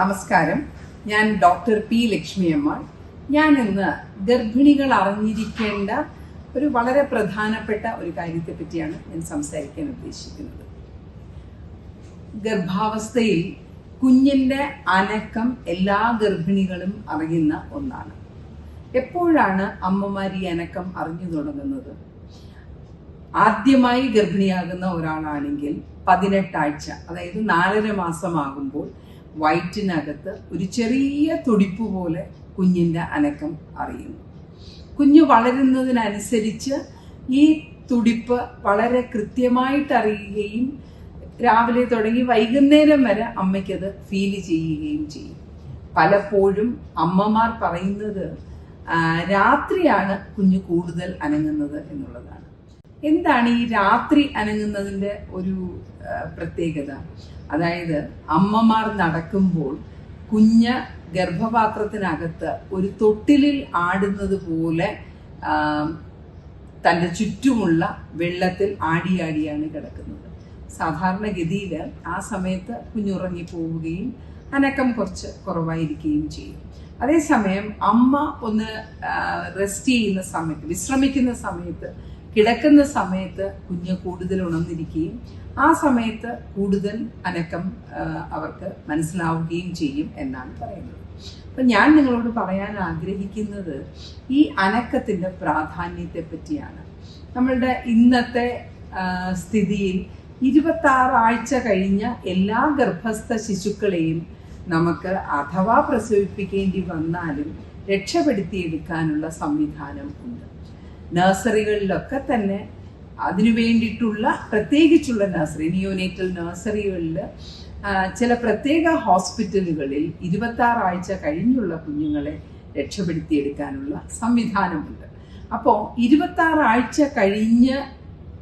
നമസ്കാരം. ഞാൻ doctor P Lakshmi Lakshmiyamma. ഞാൻ ഇന്ന് ഗർഭിണികൾ അറിഞ്ഞിരിക്കേണ്ട ഒരു വളരെ പ്രധാനപ്പെട്ട ഒരു കാര്യത്തെ പറ്റിയാണ് ഞാൻ സംസാരിക്കാൻ ഉദ്ദേശിക്കുന്നത്. ഗർഭാവസ്ഥയിൽ കുഞ്ഞിന്റെ അനക്കം എല്ലാ ഗർഭിണികളും അറിയുന്ന ഒന്നാണ്. എപ്പോഴാണ് അമ്മമാർ ഈ അനക്കം അറിഞ്ഞു തുടങ്ങുന്നത്? ആദ്യമായി ഗർഭിണിയാകുന്ന ഒരാളാണെങ്കിൽ പതിനെട്ടാഴ്ച അതായത് നാലര മാസമാകുമ്പോൾ വയറ്റിനകത്ത് ഒരു ചെറിയ തുടിപ്പ് പോലെ കുഞ്ഞിന്റെ അനക്കം അറിയുന്നു. കുഞ്ഞ് വളരുന്നതിനനുസരിച്ച് ഈ തുടിപ്പ് വളരെ കൃത്യമായിട്ട് അറിയുകയും രാവിലെ തുടങ്ങി വൈകുന്നേരം വരെ അമ്മയ്ക്കത് ഫീൽ ചെയ്യുകയും ചെയ്യും. പലപ്പോഴും അമ്മമാർ പറയുന്നത് രാത്രിയാണ് കുഞ്ഞ് കൂടുതൽ അനങ്ങുന്നത് എന്നുള്ളതാണ്. എന്താണ് ഈ രാത്രി അനങ്ങുന്നതിന്റെ ഒരു പ്രത്യേകത? അതായത് അമ്മമാർ നടക്കുമ്പോൾ കുഞ്ഞ് ഗർഭപാത്രത്തിനകത്ത് ഒരു തൊട്ടിലിൽ ആടുന്നത് പോലെ തന്റെ ചുറ്റുമുള്ള വെള്ളത്തിൽ ആടിയാടിയാണ് കിടക്കുന്നത്. സാധാരണഗതിയിൽ ആ സമയത്ത് കുഞ്ഞുറങ്ങി പോവുകയും അനക്കം കുറച്ച് കുറവായിരിക്കുകയും ചെയ്യും. അതേസമയം അമ്മ ഒന്ന് റെസ്റ്റ് ചെയ്യുന്ന സമയത്ത് വിശ്രമിക്കുന്ന സമയത്ത് കിടക്കുന്ന സമയത്ത് കുഞ്ഞ് കൂടുതൽ ഉണർന്നിരിക്കുകയും ആ സമയത്ത് കൂടുതൽ അനക്കം അവർക്ക് മനസ്സിലാവുകയും ചെയ്യും എന്നാണ് പറയുന്നത്. അപ്പം ഞാൻ നിങ്ങളോട് പറയാൻ ആഗ്രഹിക്കുന്നത് ഈ അനക്കത്തിന്റെ പ്രാധാന്യത്തെ പറ്റിയാണ്. നമ്മളുടെ ഇന്നത്തെ സ്ഥിതിയിൽ ഇരുപത്താറ് ആഴ്ച കഴിഞ്ഞ എല്ലാ ഗർഭസ്ഥ ശിശുക്കളെയും നമുക്ക് അഥവാ പ്രസവിപ്പിക്കേണ്ടി വന്നാലും രക്ഷപ്പെടുത്തിയെടുക്കാനുള്ള സംവിധാനം ഉണ്ട്. നഴ്സറികളിലൊക്കെ തന്നെ അതിനു വേണ്ടിയിട്ടുള്ള പ്രത്യേകിച്ചുള്ള നഴ്സറി നിയോനേറ്റൽ നഴ്സറികളിൽ ചില പ്രത്യേക ഹോസ്പിറ്റലുകളിൽ ഇരുപത്താറ് ആഴ്ച കഴിഞ്ഞുള്ള കുഞ്ഞുങ്ങളെ രക്ഷപ്പെടുത്തിയെടുക്കാനുള്ള സംവിധാനമുണ്ട്. അപ്പോൾ ഇരുപത്താറ് ആഴ്ച കഴിഞ്ഞ്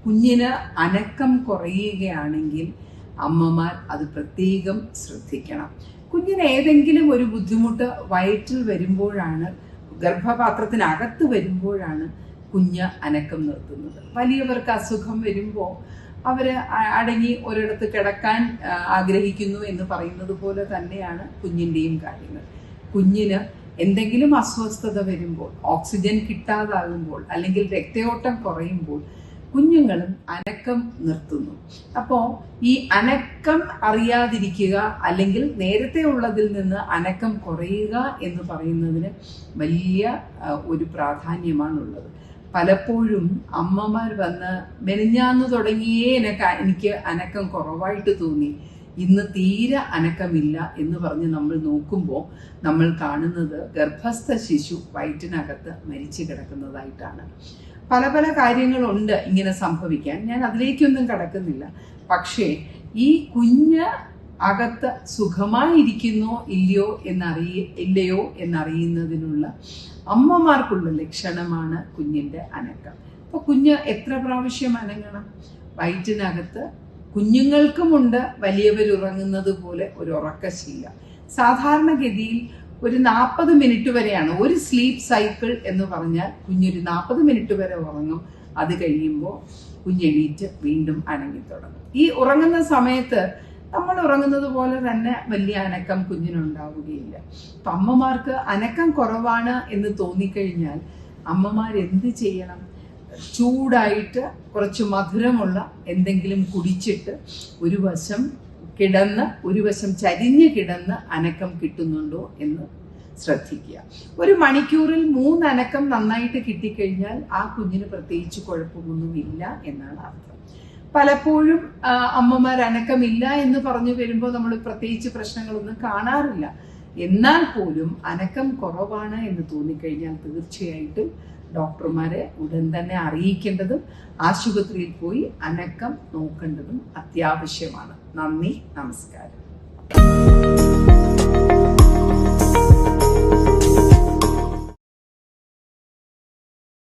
കുഞ്ഞിന് അനക്കം കുറയുകയാണെങ്കിൽ അമ്മമാർ അത് പ്രത്യേകം ശ്രദ്ധിക്കണം. കുഞ്ഞിന് ഏതെങ്കിലും ഒരു ബുദ്ധിമുട്ട് വയറ്റിൽ വരുമ്പോഴാണ് ഗർഭപാത്രത്തിനകത്ത് വരുമ്പോഴാണ് കുഞ്ഞ് അനക്കം നിർത്തുന്നത്. വലിയവർക്ക് അസുഖം വരുമ്പോൾ അവർ അടങ്ങി ഒരിടത്ത് കിടക്കാൻ ആഗ്രഹിക്കുന്നു എന്ന് പറയുന്നത് പോലെ തന്നെയാണ് കുഞ്ഞിന്റെയും കാര്യങ്ങൾ. കുഞ്ഞിന് എന്തെങ്കിലും അസ്വസ്ഥത വരുമ്പോൾ ഓക്സിജൻ കിട്ടാതാകുമ്പോൾ അല്ലെങ്കിൽ രക്തയോട്ടം കുറയുമ്പോൾ കുഞ്ഞുങ്ങളും അനക്കം നിർത്തുന്നു. അപ്പോൾ ഈ അനക്കം അറിയാതിരിക്കുക അല്ലെങ്കിൽ നേരത്തെ ഉള്ളതിൽ നിന്ന് അനക്കം കുറയുക എന്ന് പറയുന്നതിന് വലിയ ഒരു പ്രാധാന്യമാണുള്ളത്. പലപ്പോഴും അമ്മമാർ വന്ന് മെനിഞ്ഞാന്ന് തുടങ്ങിയേ എനക്ക് എനിക്ക് അനക്കം കുറവായിട്ട് തോന്നി. ഇന്ന് തീരെ അനക്കമില്ല എന്ന് പറഞ്ഞ് നമ്മൾ നോക്കുമ്പോൾ നമ്മൾ കാണുന്നത് ഗർഭസ്ഥ ശിശു വയറ്റിനകത്ത് മരിച്ചു കിടക്കുന്നതായിട്ടാണ്. പല പല കാര്യങ്ങളുണ്ട് ഇങ്ങനെ സംഭവിക്കാൻ. ഞാൻ അതിലേക്കൊന്നും കടക്കുന്നില്ല. പക്ഷേ ഈ കുഞ്ഞ് അകത്ത് സുഖമായിരിക്കുന്നോ ഇല്ലയോ എന്നറിയ ഇല്ലയോ എന്നറിയുന്നതിനുള്ള അമ്മമാർക്കുള്ള ലക്ഷണമാണ് കുഞ്ഞിന്റെ അനക്കം. അപ്പോൾ കുഞ്ഞ് എത്ര പ്രാവശ്യം അനങ്ങണം? വയറ്റിനകത്ത് കുഞ്ഞുങ്ങൾക്കുമുണ്ട് വലിയവർ ഉറങ്ങുന്നത് പോലെ ഒരു ഉറക്കശീലം സാധാരണഗതിയിൽ ഒരു നാൽപ്പത് മിനിറ്റ് വരെയാണ് ഒരു സ്ലീപ്പ് സൈക്കിൾ എന്ന് പറഞ്ഞാൽ കുഞ്ഞൊരു നാൽപ്പത് മിനിറ്റ് വരെ ഉറങ്ങും. അത് കഴിയുമ്പോൾ കുഞ്ഞെണീറ്റ് വീണ്ടും അനങ്ങി തുടങ്ങും ഈ ഉറങ്ങുന്ന സമയത്ത് നമ്മൾ ഉറങ്ങുന്നത് പോലെ തന്നെ വലിയ അനക്കം കുഞ്ഞിനുണ്ടാവുകയില്ല അപ്പം അമ്മമാർക്ക് അനക്കം കുറവാണ് എന്ന് തോന്നിക്കഴിഞ്ഞാൽ അമ്മമാർ എന്ത് ചെയ്യണം? ചൂടായിട്ട് കുറച്ച് മധുരമുള്ള എന്തെങ്കിലും കുടിച്ചിട്ട് ഒരു വശം കിടന്ന് ഒരു വശം ചരിഞ്ഞ് കിടന്ന് അനക്കം കിട്ടുന്നുണ്ടോ എന്ന് ശ്രദ്ധിക്കുക. ഒരു മണിക്കൂറിൽ മൂന്ന് അനക്കം നന്നായിട്ട് കിട്ടിക്കഴിഞ്ഞാൽ ആ കുഞ്ഞിന് പ്രത്യേകിച്ച് കുഴപ്പമൊന്നുമില്ല എന്നാണ് അർത്ഥം. പലപ്പോഴും അമ്മമാർ അനക്കമില്ല എന്ന് പറഞ്ഞു വരുമ്പോൾ നമ്മൾ പ്രത്യേകിച്ച് പ്രശ്നങ്ങളൊന്നും കാണാറില്ല. എന്നാൽ പോലും അനക്കം കുറവാണ് എന്ന് തോന്നിക്കഴിഞ്ഞാൽ തീർച്ചയായിട്ടും ഡോക്ടർമാരെ ഉടൻ തന്നെ അറിയിക്കേണ്ടതും ആശുപത്രിയിൽ പോയി അനക്കം നോക്കേണ്ടതും അത്യാവശ്യമാണ്. നന്ദി നമസ്കാരം.